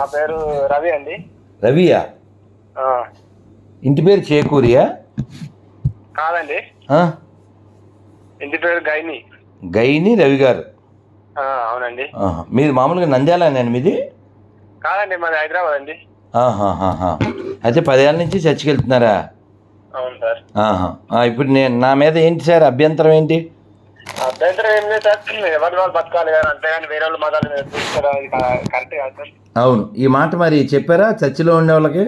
మా పేరు రవి అండి. రవియా? ఇంటి పేరు చేకూరియా? కాదండి? ఇంటి పేరు గైని. గైని రవి గారు. అవునండి. మీది మామూలుగా నంద్యాల నేను మీది? కాదండి మాది హైదరాబాద్ అండి. అయితే పదేళ్ళ నుంచి చర్చికి వెళ్తున్నారా అవును సార్. ఇప్పుడు నేను నా మీద ఏంటి సార్? అభ్యంతరం ఏంటి? అభ్యంతరం ఏం లేదు సార్ ఎవరి వాళ్ళు బతకాలి కదా అంతేగాని వేరే వాళ్ళు మతాలు కరెక్ట్ కాదు సార్. అవును. ఈ మాట మరి చెప్పారా చర్చిలో ఉండే వాళ్ళకి?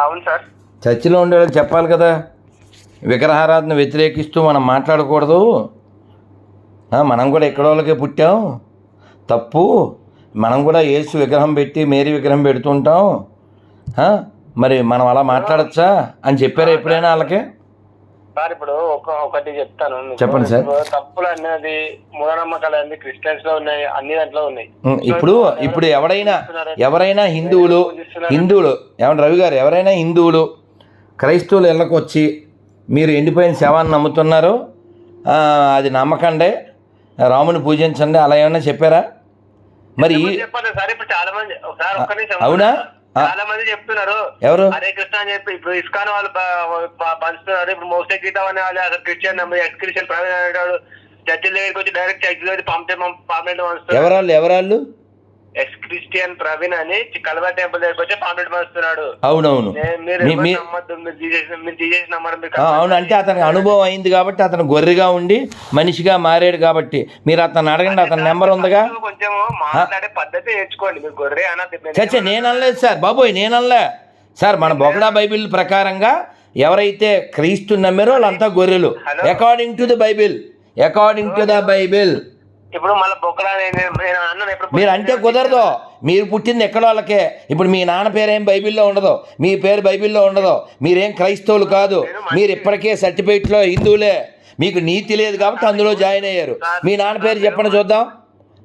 అవును సార్. చర్చిలో ఉండే వాళ్ళకి చెప్పాలి కదా. విగ్రహారాధన వ్యతిరేకిస్తూ మనం మాట్లాడకూడదు. మనం కూడా ఎక్కడ వాళ్ళకే పుట్టాం. తప్పు. మనం కూడా యేసు విగ్రహం పెట్టి మేరీ విగ్రహం పెడుతుంటాం. మరి మనం అలా మాట్లాడచ్చా అని చెప్పారా ఎప్పుడైనా వాళ్ళకి? సార్ ఇప్పుడు ఒక ఒకటి చెప్తాను. చెప్పండి సార్. ఇప్పుడు తప్పులు అనేది మూఢనమ్మకాలు అన్ని క్రిస్టియన్స్లో ఉన్నాయి అన్ని దాంట్లో ఉన్నాయి ఇప్పుడు ఇప్పుడు ఎవరైనా ఎవరైనా హిందువులు హిందువులు ఏమన్నా రవి గారు ఎవరైనా హిందువులు క్రైస్తవులు ఇళ్ళకు వచ్చి మీరు ఎండిపోయిన శవాన్ని నమ్ముతున్నారు అది నమ్మకండే రాముని పూజించండి అలా ఏమైనా చెప్పారా మరి అవునా? చాలా మంది చెప్తున్నారు. ఎవరు? హరే కృష్ణ అని చెప్పి ఇప్పుడు ఇస్కాన్ వాళ్ళు పంచుతున్నారు. ఇప్పుడు మోసే గీత అనే వాళ్ళు అసలు క్రిస్టియన్ ఎక్స్ క్రిస్టియన్ ప్రవీణ్ అనేవాడు చర్చిల దగ్గరికి వచ్చి డైరెక్ట్ పంపితే పాంప్లెట్ పంచుతున్నాడు ఎవరాళ్ళు? ఎవరాళ్ళు? ఎక్స్ క్రిస్టియన్ ప్రవీణ్ అని కల్వా టెంపుల్ దగ్గరికి వచ్చి పాంప్లెట్ పంచుతున్నాడు. అవునవును. అవును అంటే అతనికి అనుభవం అయింది కాబట్టి అతను గొర్రెగా ఉండి మనిషిగా మారాడు కాబట్టి. మీరు అతను అడగండి అతని నెంబర్ ఉందిగా? కొంచెం మాట్లాడే పద్ధతి నేర్చుకోండి. మీరు గొర్రె అన్నది చచ్చా నేను అనలేదు సార్ బాబోయ్ నేను అనలే సార్ మన బొగడా బైబిల్ ప్రకారంగా ఎవరైతే క్రీస్తు నమ్మారో వాళ్ళంతా గొర్రెలు. According to the Bible according to the Bible ఇప్పుడు మళ్ళీ బొక్కడా అన్నాను మీరు అంటే కుదరదు. మీరు పుట్టింది ఎక్కడ వాళ్ళకే. ఇప్పుడు మీ నాన్న పేరేం బైబిల్లో ఉండదు. మీ పేరు బైబిల్లో ఉండదు. మీరేం క్రైస్తవులు కాదు. మీరు ఇప్పటికే సర్టిఫికేట్లో హిందువులే. మీకు నీతి లేదు కాబట్టి అందులో జాయిన్ అయ్యారు. మీ నాన్న పేరు చెప్పండి చూద్దాం.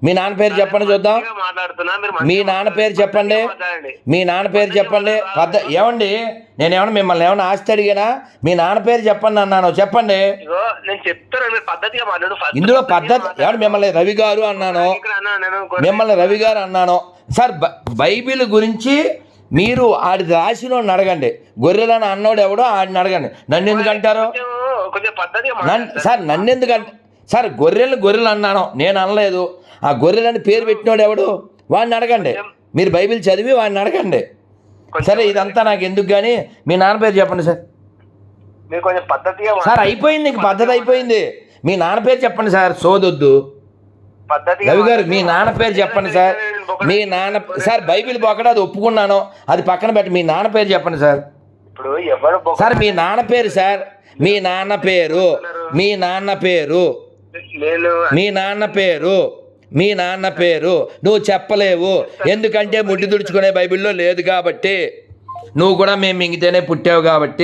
మీ నాన్న పేరు చెప్పండి చూద్దాం. మీ నాన్న పేరు చెప్పండి. మీ నాన్న పేరు చెప్పండి. పద్ద ఏమండి? నేను ఏమన్నా మిమ్మల్ని ఏమన్నా ఆస్తి అడిగానా మీ నాన్న పేరు చెప్పండి అన్నాను. చెప్పండి. నేను చెప్తాను పద్ధతిగా మాట్లాడు. ఇందులో పద్ధతి ఏమన్నా మిమ్మల్ని రవి గారు అన్నాను. మిమ్మల్ని రవి గారు అన్నాను. సార్ బైబిల్ గురించి మీరు ఆడి రాసిన అడగండి. గొర్రెలను అన్నోడు ఎవడో ఆడిని అడగండి. నన్ను ఎందుకు అంటారు? సార్. నన్ను ఎందుకు అంట సార్ గొర్రెలు గొర్రెలు అన్నాను. నేను అనలేదు. ఆ గొర్రెలని పేరు పెట్టినోడు ఎవడు? వాడిని అడగండి. మీరు బైబిల్ చదివి వాడిని అడగండి. సరే ఇదంతా నాకు ఎందుకు కానీ మీ నాన్న పేరు చెప్పండి సార్. మీరు కొంచెం పద్ధతిగా సార్. అయిపోయింది ఇంక పద్ధతి అయిపోయింది. మీ నాన్న పేరు చెప్పండి సార్ సోదొద్దు. రవి గారు. మీ నాన్న పేరు చెప్పండి సార్. మీ నాన్న సార్ బైబిల్ బొక్కడ అది ఒప్పుకున్నాను. అది పక్కన పెట్టి మీ నాన్న పేరు చెప్పండి సార్. ఇప్పుడు ఎవరు సార్ మీ నాన్న పేరు సార్. మీ నాన్న పేరు. మీ నాన్న పేరు. మీ నాన్న పేరు. మీ నాన్న పేరు నువ్వు చెప్పలేవు. ఎందుకంటే ముడ్డి తుడుచుకునే బైబిల్లో లేదు కాబట్టి నువ్వు కూడా మేము మింగితేనే పుట్టావు కాబట్టి